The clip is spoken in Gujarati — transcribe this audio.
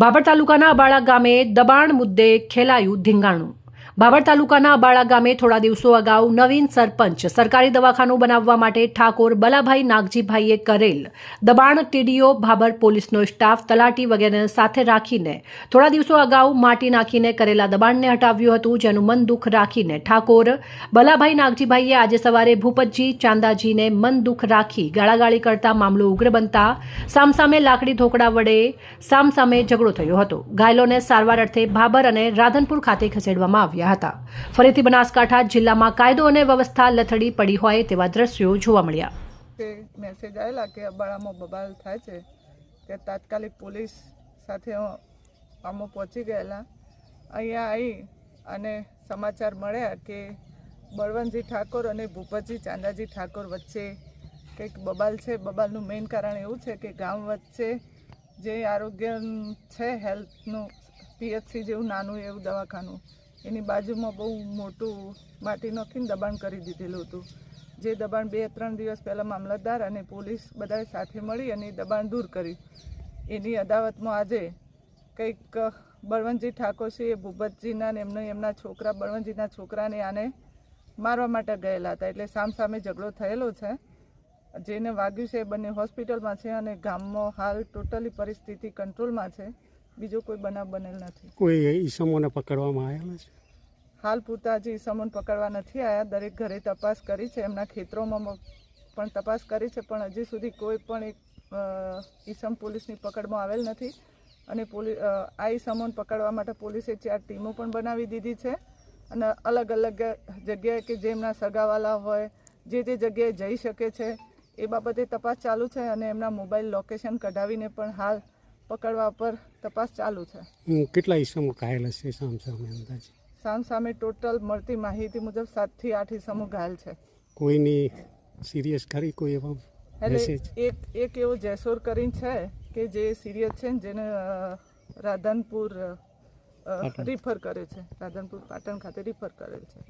બાબર તાલુકાના અબાળા ગામે દબાણ મુદ્દે ખેલાયું ધીંગાણું. બાબર તાલુકાના અબાળા ગામે થોડા દિવસો અગાઉ નવીન સરપંચ સરકારી દવાખાનું બનાવવા માટે ઠાકોર બલાભાઈ નાગજીભાઈએ કરેલ દબાણ ટીડીઓ ભાબર પોલીસનો સ્ટાફ તલાટી વગેરેને સાથે રાખીને થોડા દિવસો અગાઉ માટી નાખીને કરેલા દબાણને હટાવ્યું હતું, જેનું મન દુઃખ રાખીને ઠાકોર બલાભાઈ નાગજીભાઈએ આજે સવારે ભૂપતજી ચાંદાજીને મન દુઃખ રાખી ગાળાગાળી કરતા મામલો ઉગ્ર બનતા સામસામે લાકડી ઢોકળા વડે સામસામે ઝઘડો થયો હતો. ઘાયલોને સારવાર અર્થે ભાબર અને રાધનપુર ખાતે ખસેડવામાં આવ્યા હતા. ફરીથી બનાસકાંઠા જિલ્લામાં કાયદો અને વ્યવસ્થા લથડી પડી હોય તેવા દ્રશ્યો જોવા મળ્યા. મેસેજ આવેલા કે અબાળામાં બબાલ થાય છે તે તાત્કાલિક પોલીસ સાથે અમે પહોંચી ગયેલા. અહીંયા આવી અને સમાચાર મળ્યા કે બળવંતજી ઠાકોર અને ભૂપતજી ચાંદાજી ઠાકોર વચ્ચે કંઈક બબાલ છે. બબાલનું મેઇન કારણ એવું છે કે ગામ વચ્ચે જે આરોગ્ય છે હેલ્થનું પીએચસી જેવું નાનું એવું દવાખાનું એની બાજુમાં બહુ મોટું માટી નાખીને દબાણ કરી દીધેલું હતું. જે દબાણ બે ત્રણ દિવસ પહેલાં મામલતદાર અને પોલીસ બધાએ સાથે મળી અને દબાણ દૂર કર્યું. એની અદાવતમાં આજે કંઈક બળવંતજી ઠાકોર છે, એ ભૂપતજીના ને એમને એમના છોકરા, બળવંતજીના છોકરાને આને મારવા માટે ગયેલા હતા. એટલે સામસામે ઝઘડો થયેલો છે. જેને વાગ્યું છે એ બંને હોસ્પિટલમાં છે અને ગામમાં હાલ ટોટલી પરિસ્થિતિ કંટ્રોલમાં છે. બીજો કોઈ બનાવ બનેલ નથી. કોઈ ઈસમોને પકડવામાં આવેલા છે? હાલ પૂરતા હજી ઈસમોને પકડવા નથી આવ્યા દરેક ઘરે તપાસ કરી છે એમના ખેતરોમાં પણ તપાસ કરી છે પણ હજી સુધી કોઈ પણ એક ઈસમ પોલીસની પકડમાં આવેલ નથી. અને પોલીસ આ ઈસમોને પકડવા માટે પોલીસે ચાર ટીમો પણ બનાવી દીધી છે. અને અલગ અલગ જગ્યાએ કે જેમના સગાવાલા હોય જે જે જગ્યાએ જઈ શકે છે એ બાબતે તપાસ ચાલુ છે અને એમના મોબાઈલ લોકેશન કઢાવીને પણ હાલ પકડવા પર તપાસ ચાલુ છે. કેટલા ઈસમો ઘાયલ છે સામ સામે અંદાજે? સામ સામે ટોટલ મળતી માહિતી મુજબ સાતથી આઠ ઈસમો ઘાયલ છે. કોઈની સિરિયસ ખરી? કોઈ એવા એટલે એક એક એવો જેસોર કરીને છે કે જે સિરિયસ છે ને જેને રાધનપુર. રિફર કરે છે. રાધનપુર પાટણ ખાતે રિફર કરેલ છે.